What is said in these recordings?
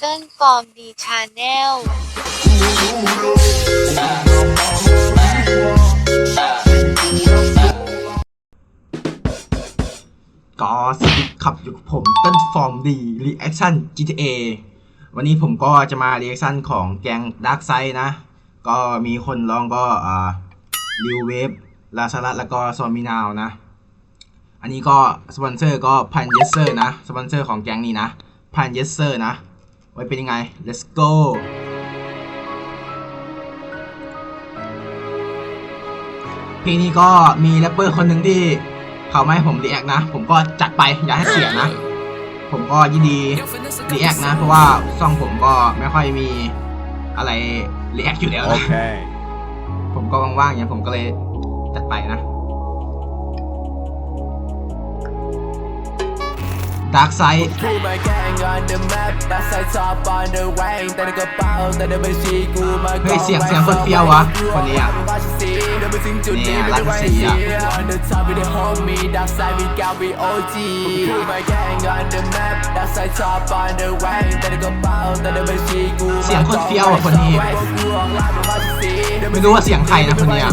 เติ้ลฟอร์มดีชาแนลก็สวัสดีครับอยู่กับผมเต้นฟอร์มดีรีแอคชั่น GTA วันนี้ผมก็จะมารีแอคชั่นของแกงด a r k กไซนะ ก็มีคนร้องก็อ่าลิวเวฟลาซารัตแล้วก็ซอมมินาวนะ อันนี้ก็สปอนเซอร์ก็พันเยสเซอร์นะ สปอนเซอร์ของแกงนี้นะพันเยสเซอร์นะ ไว้เป็นยังไง let's go เพลงนี้ก็มีแรปเปอร์คนหนึ่งที่เขาไม่ให้ผมรีแอคนะ ผมก็จัดไปอย่าให้เสียนะ ผมก็ยินดีรีแอคนะ เพราะว่าช่องผมก็ไม่ค่อยมีอะไรรีแอคอยู่แล้วนะ Okay. ผมก็ว่างๆอย่างผมก็เลยจัดไปนะ Dark Side กูมาแกล้ง on the map ดักไซด์ top on the way แต่ในกระเป๋าแต่ในบัญชีกูมาเฮ้ยเสียงเสียงคนเฟี้ยววะคนนี้อะเดี๋ยวไปถึงจุดนี้เนี่ยไม่ได้ไว้ราชสีห์อะเสีย on the top with the homie ดักไซด์ we got we OG กูมาแกล้ง on the map ดักไซด์ top on the way แต่ในกระเป๋าแต่ในบัญชีกูเสียงคนเฟี้ยวอะคนนี้ไม่รู้ว่าเสียงใครนะคนเนี้ย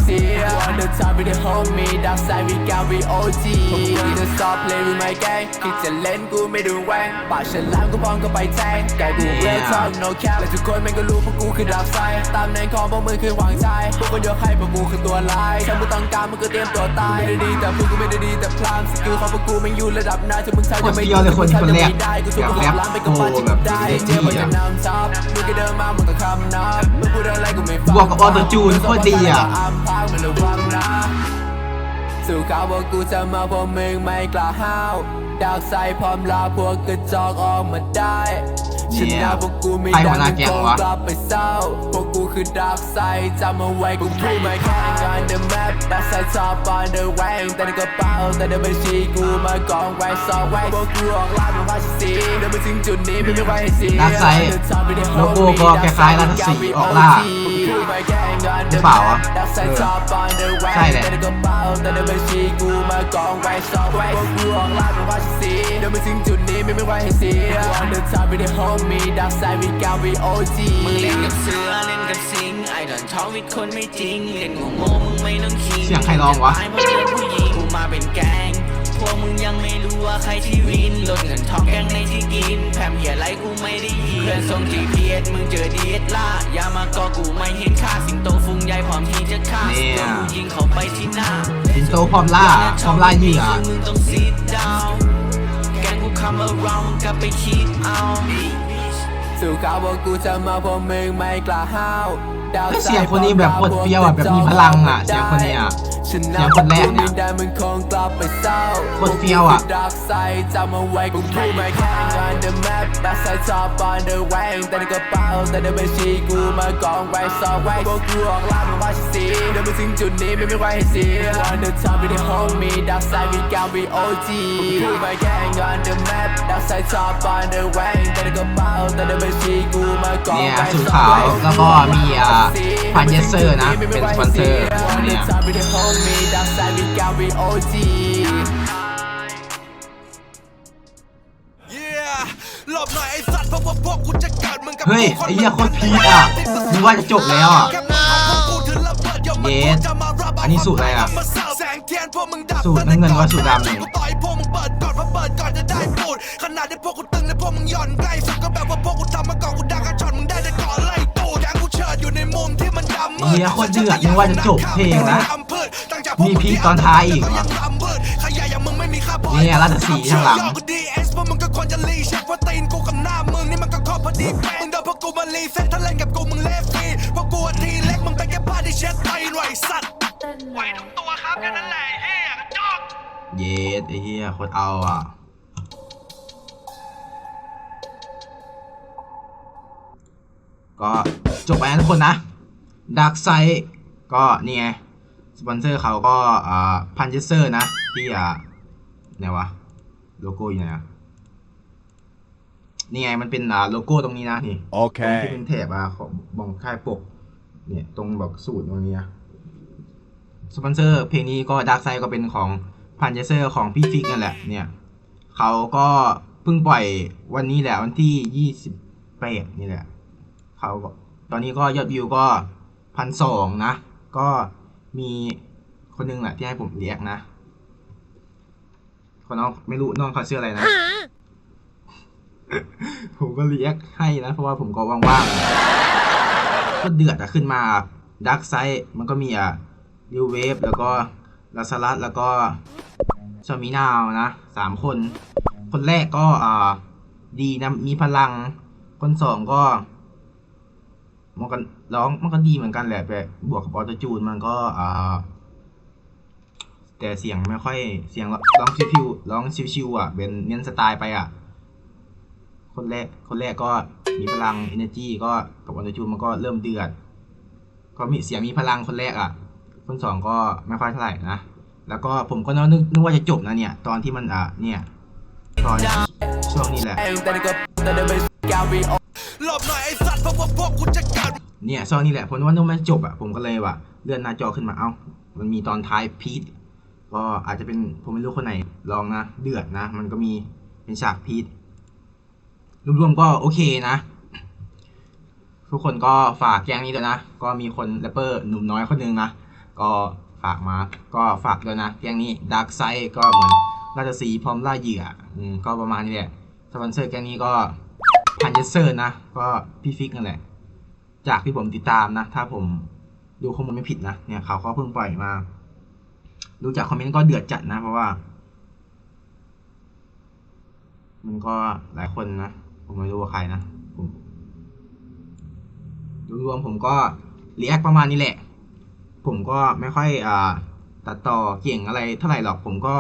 On the top with the homie ดักไซด์ we got we OG คิดจะ stop play with my gang คิดจะเล่นกูไม่ดูแหวงปากฉลามกูพร้อมก็ไปแทงไก่กูเรียก talk no cap และทุกคนแม่งก็รู้พวกกูคือดักไซด์ตามในของพวกมึงคือหวังใจพวกคนยกให้พวกกูคือตัวร้ายถ้ามึงต้องการมึงก็เตรียมตัวตายไม่ได้ดีแต่พวกกูไม่ได้ดีแต่พลามสกิลของพวกกูแม่งอยู่ระดับหน้าที่มึงใช้จะไม่โคตรเฟี้ยวเลยคนคนแรกได้กูสู้กับหลังไปกับมันที่ได้เจอมันจะนำทับมึงก็เดินมามึงก็คำนับมึงพูดอะไรกูไม่ฟังบวกกับออโต้จูนโคตรดีอะอัมพางมันระวังนะสู่ข่าวว่ากูจะมาพวกมึงไม่กล้าห้าว ดาวใส่พร้อมลาพวกกระจอกออกมาได้ ชนะพวกกูไม่ใครได้หัวหน้าแก๊งวะกลับไปเศร้าพวกกูคือดาร์กไซด์จำเอาไว้กูพูดไม่แข่ง on the map ดาร์กไซด์ top on the way แต่ในกระเป๋าแต่ในบัญชีกูมากองไว้ซอกไว้พวกกูออกล่าเป็นราชสีห์เดินมาถึงจุดนี้ไม่มีไว้ให้เสีย Dark Side โลโก้ก็คล้ายๆราชสีห์ออกล่าหรือเปล่าวะเออใช่แหละแต่ในกระเป๋าแต่ในบัญชีกูมากองไว้ซอกไว้พวกกูออกล่าเป็นราชสีห์เดินมาถึงจุดนี้ ไม่มีไว้ให้เสีย On the top with the homie Dark Side we got we OG มึงเล่นกับเสือเล่นกับสิงไอ้ดอนทอวิตคนไม่จริง เล่นงูโง่มึงไม่ต้องคิงเสียงใครร้องวะไอ้มึงเป็นผู้หญิงกูมาเป็นแก๊งพวกมึงยังไม่รู้ว่าใครที่วินลดเงินทองแกงในที่กิน แพมเหี้ยไรกูไม่ได้ยินเพื่อนส่ง GPS มึงเจอดีเอสล่าอย่ามาก่อกูไม่เห็นค่าสิงโตฟุงใหญ่พร้อมที่จะฆ่าเนี่ยโดนกูยิงเข้าไปที่หน้า สิงโตพร้อมล่าพร้อมล่าเหยื่อ มึงต้อง sit down แกงกู come around มึงกลับไปคิดเอาสู่ข่าวว่ากูจะมาพวกมึงไม่กล้าห้าวดาวเฮ้ยเสียงคนนี้แบบโคตรเปรี้ยวอะแบบมีพลังอะเสียงคนนี้อะ ชนะเสียคนแรกเนี่ยไม่ได้มึงคงกลับไปเฟียวอะดาร์กไซด์จำเอาไว้กูพูดไม่แข่ง on the map ดาร์กไซด์ top on the way แต่ในกระเป๋าแต่ในบัญชีกูมากองไว้ซอกไว้พวกกูออกล่าเป็นราชสีห์เดินมาถึงจุดนี้ไม่มีไว้ให้เสีย on the top with the homie ดาร์กไซด์ we got we OG กูพูดไม่แข่ง on the map ดาร์กไซด์ top on the way แต่ในกระเป๋าแต่ในบัญชีกูมากองเนี่ยไว้สูตรขาวแล้วก็มีอ่าพันเยสเซอร์นะ เป็นสปอนเซอร์ของเนี่ย On the top with the homie ดาร์กไซด์ we got we OG หลบหน่อยไอ้สัตว์เพราะว่าพวกกูจะกัดมึงกับเฮ้ยไอ้เหี้ยโคตรพีคอะนึกว่าจะจบแล้วอะแค่มึงของพวกกูถือระเบิดเดี๋ยวมันเย็ดจะมารับอันนี้สูตรอะไรอะมาเสิร์ฟแสงเทียนพวกมึงดับสูตรน้ำเงินว่าสูตรดำนี่กูต่อยพวกมึงเปิดก่อนเพราะเปิดก่อนจะได้พูดขนาดที่พวกกูตึงและพวกมึงหย่อนใกล้สุดก็แบบว่าพวกกูทำมาก่อนกูดังกระชอนมึงได้แต่ก่อนไล่ตูดแกงกูเชิดอยู่ในมุมที่มันดำมืดเหี้ยโคตรเดือดนึกว่าจะจบเพลงนะ มีพีคตอนท้ายอีกเหรอเนี่ยราชสีข้างหลังดีเอสพวกมึงก็ควรจะรีเช็คว่าตีนกูกับหน้ามึงนี่มันก็ครอพอดีเป๊ะมึงเดินพวกกูมารีเซ็ตถ้าเล่นกับกูมึงเลฟตีพอกูทีเล็กมึงเป็นแค่ผ้าที่เช็ดไตนไว้สัตว์ไหวทุกตัวครับแค่นั้นแหละเฮ้ยกระจอกเยสไอ้เหี้ยโคตรเอาอะก็จบไปนะทุกคนนะดักไซก็นี่ไง สปอนเซอร์เขาก็อ่าพันเจสเซอร์นะ ที่อ่าไหนวะ โลโก้อยู่ไหนอะนี่ไงมันเป็นอ่าโลโก้ตรงนี้นะนี่ตรงที่เป็น Okay. แถบอะของมองค่ายปก เนี่ยตรงแบบสูตรตรงนี้นะสปอนเซอร์เพลงนี้ก็ด a r k ไซ d ก็เป็นของพันเจเซอร์ของพี่ฟิกนั่นแหละ เนี่ยเขาก็เพิ่งปล่อยวันนี้แหละวันที่28แปดนี่แหละเขาก็ตอนนี้ก็ยอดวิวก็พันสองนะ ก็ มีคนหนึงแหละที่ให้ผมเรียกนะคนน้องไม่รู้น้องเขาชื่ออะไรนะ ผมก็เรียกให้นะ เพราะว่าผมก็ว่างๆก็เดือดอะขึ้นมาดักไซมันก็มีอะดิวเวฟแล้วก็ลาซารัสแล้วก็ชามินาวนะสามคน คนแรกก็อ่าดีนะมีพลัง คนสองก็ มันก็ร้องมันก็ดีเหมือนกันแหละแต่บวกกับออโตจูนมันก็อ่าแต่เสียงไม่ค่อยเสียงร้องชิวๆร้องชิวๆอะเป็นเน้นสไตล์ไปอะ คนแรกคนแรกก็มีพลัง energy ก็กับออโตจูนมันก็เริ่มเดือด ก็มีเสียงมีพลังคนแรกอะ คนสองก็ไม่ค่อยเท่าไหร่นะแล้วก็ผมก็นึกนึกว่าจะจบนะเนี่ย ตอนที่มันอะเนี่ยตอนช่วงนี้แหละ แต่นี่ก็แต่เดินไปกาวีโอหลบหน่อยไอ้สัตว์เพราะว่าพวกกูจะกัดเนี่ยช่วงนี้แหละผมนึกว่าต้องไม่จบอะผมก็เลยว่ะเลื่อนหน้าจอขึ้นมาเอ้า มันมีตอนท้ายพีทก็อาจจะเป็นผมไม่รู้คนไหนลองนะเดือดนะ มันก็มีเป็นฉากพีทรวมๆก็โอเคนะ ทุกคนก็ฝากแกงนี้ด้วยนะ ก็มีคนแรปเปอร์หนุ่มน้อยคนนึงนะก็ฝากมาก็ฝากด้วยนะแกงนี้ดาร์กไซก็เหมือนราชสีพร้อมล่าเหยื่ออืมก็ประมาณนี้แหละสปอนเซอร์แกงนี้ก็ พันเยสเซอร์นะ ก็พี่ฟิกนั่นแหละ จากที่ผมติดตามนะ ถ้าผมดูข้อมูลไม่ผิดนะ เนี่ยเขาก็เพิ่งปล่อยมา ดูจากคอมเมนต์ก็เดือดจัดนะ เพราะว่า มันก็หลายคนนะ ผมไม่รู้ว่าใครนะผมรวมๆผมก็รีแอคประมาณนี้แหละ ผมก็ไม่ค่อยอ่าตัดต่อเก่งอะไรเท่าไหร่หรอก ผมก็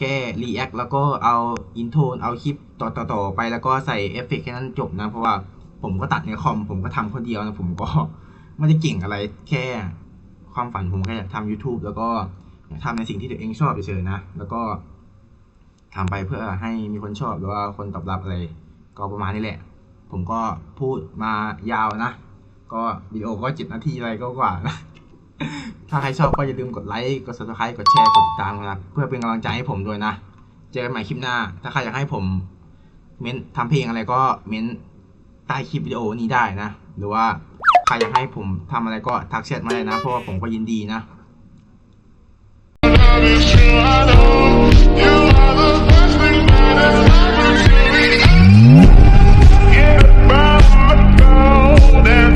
แค่รีแอคแล้วก็เอาอินโทรเอาคลิปต่อต่อต่อไปแล้วก็ใส่เอฟเฟกต์แค่นั้นจบนะ เพราะว่าผมก็ตัดในคอม ผมก็ทำคนเดียวนะ ผมก็ไม่ได้เก่งอะไรแค่ความฝันผมแค่อยากทำ YouTube แล้วก็อยากทำในสิ่งที่ตัวเองชอบเฉยๆนะ แล้วก็ทำไปเพื่อให้มีคนชอบหรือว่าคนตอบรับอะไร ก็ประมาณนี้แหละ ผมก็พูดมายาวนะ ก็วิดีโอก็เจ็ดนาทีอะไรก็กว่านะ ถ้าใครชอบก็อย่าลืมกดไลค์ กด subscribe กดแชร์ กดติดตามนะเพื่อเป็นกำลังใจให้ผมด้วยนะ เจอกันใหม่คลิปหน้า ถ้าใครอยากให้ผม เม้นทำเพลงอะไรก็เม้นใต้คลิปวิดีโอนี้ได้นะ หรือว่าใครอยากให้ผมทำอะไรก็ทักแชทมาเลยนะ เพราะว่าผมก็ยินดีนะ down.